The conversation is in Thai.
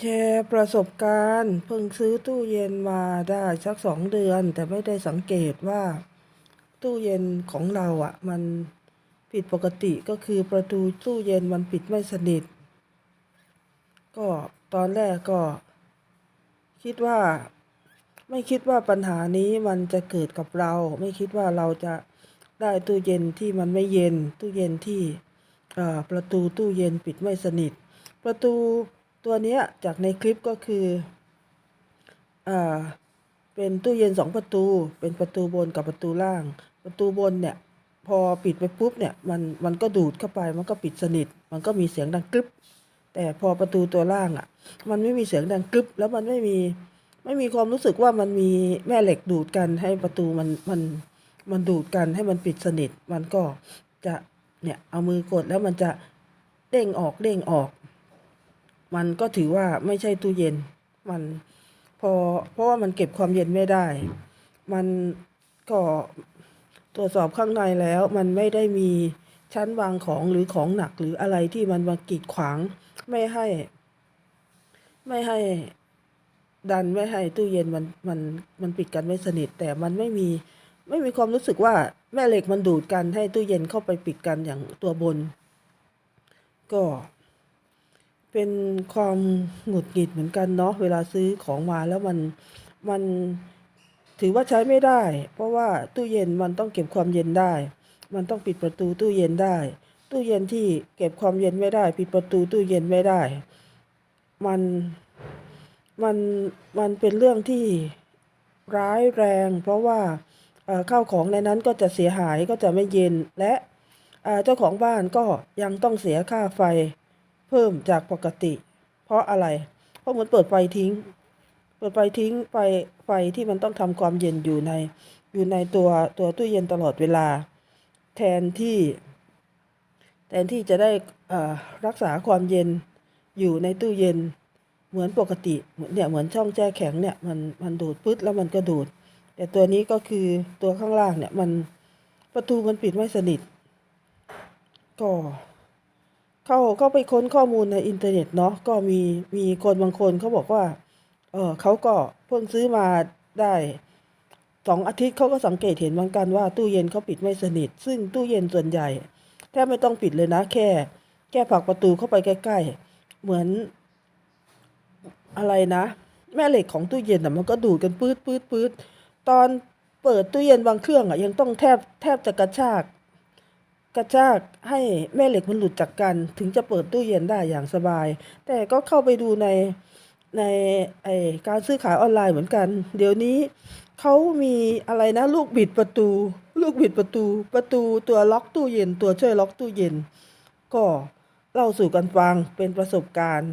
แชร์ประสบการณ์ เพิ่งซื้อตู้เย็นมาได้สักสองเดือน แต่ไม่ได้สังเกตว่า ตู้เย็นของเราอะ มันผิดปกติก็คือประตูตู้เย็นมันปิดไม่สนิท ก็ตอนแรกก็ คิดว่า ไม่คิดว่าปัญหานี้มันจะเกิดกับเรา ไม่คิดว่าเราจะได้ตู้เย็นที่มันไม่เย็น ตู้เย็นที่ประตูตู้เย็นปิดไม่สนิท ประตู ตัวนี้จากในคลิปก็คืออ่าเป็นตู้เย็นสองประตู เป็นประตูบนกับประตูล่าง ประตูบนเนี่ยพอปิดไปปุ๊บเนี่ยมันมันก็ดูดเข้าไปมันก็ปิดสนิท มันก็มีเสียงดังกรึบแต่พอประตูตัวล่างอะ มันไม่มีเสียงดังกรึบแล้วมันไม่มีไม่มีความรู้สึกว่ามันมีแม่เหล็กดูดกันให้ประตูมันมันมันดูดกันให้มันปิดสนิท มันก็จะเนี่ยเอามือกดแล้วมันจะเด้งออกเด้งออก มันก็ถือว่าไม่ใช่ตู้เย็น มันพอเพราะว่ามันเก็บความเย็นไม่ได้ มันก็ตรวจสอบข้างในแล้วมันไม่ได้มีชั้นวางของหรือของหนักหรืออะไรที่มันมากีดขวางไม่ให้ ไม่ให้ดันไม่ให้ตู้เย็นมันมันมันปิดกันไม่สนิท แต่มันไม่มีไม่มีความรู้สึกว่าแม่เหล็กมันดูดกันให้ตู้เย็นเข้าไปปิดกันอย่างตัวบน ก็ เป็นความหงุดหงิดเหมือนกันเนาะเวลาซื้อของมาแล้วมันมันถือว่าใช้ไม่ได้ เพราะว่าตู้เย็นมันต้องเก็บความเย็นได้ มันต้องปิดประตูตู้เย็นได้ ตู้เย็นที่เก็บความเย็นไม่ได้ ปิดประตูตู้เย็นไม่ได้ มันมันมันเป็นเรื่องที่ร้ายแรง เพราะว่าข้าวของในนั้นก็จะเสียหายก็จะไม่เย็นและเจ้าของบ้านก็ยังต้องเสียค่าไฟ เพิ่มจากปกติ เพราะอะไร เพราะเหมือนเปิดไฟทิ้ง เปิดไฟทิ้งไฟไฟที่มันต้องทำความเย็นอยู่ใน อยู่ในตัวตัวตู้เย็นตลอดเวลา แทนที่ แทนที่จะได้อ่อรักษาความเย็นอยู่ในตู้เย็นเหมือนปกติเนเนี่ยเหมือนช่องแช่แข็งเนี่ยมันมันดูดปึ๊ดแล้วมันก็ดูด แต่ตัวนี้ก็คือตัวข้างล่างเนี่ยมันประตูมันปิดไม่สนิท ก็ เข้าเข้าไปค้นข้อมูลในอินเทอร์เน็ตเนาะก็มีมีคนบางคนเขาบอกว่า เออเขาก็เพิ่งซื้อมาได้สองอาทิตย์เขาก็สังเกตเห็นเหมือนกันว่าตู้เย็นเขาปิดไม่สนิท ซึ่งตู้เย็นส่วนใหญ่แทบไม่ต้องปิดเลยนะ แค่ แค่ผลักประตูเข้าไปใกล้ ๆ เหมือน อะไรนะ แม่เหล็กของตู้เย็นอะมันก็ดูดกันปื๊ดปื๊ดปื๊ดตอนเปิดตู้เย็นบางเครื่องอะยังต้องแทบแทบจะกระชาก กระชากให้แม่เหล็กมันหลุดจากกัน ถึงจะเปิดตู้เย็นได้อย่างสบาย แต่ก็เข้าไปดูในในไอการซื้อขายออนไลน์เหมือนกัน เดี๋ยวนี้เขามีอะไรนะลูกบิดประตู ลูกบิดประตู ประตูตัวล็อกตู้เย็น ตัวช่วยล็อกตู้เย็น ก็เล่าสู่กันฟังเป็นประสบการณ์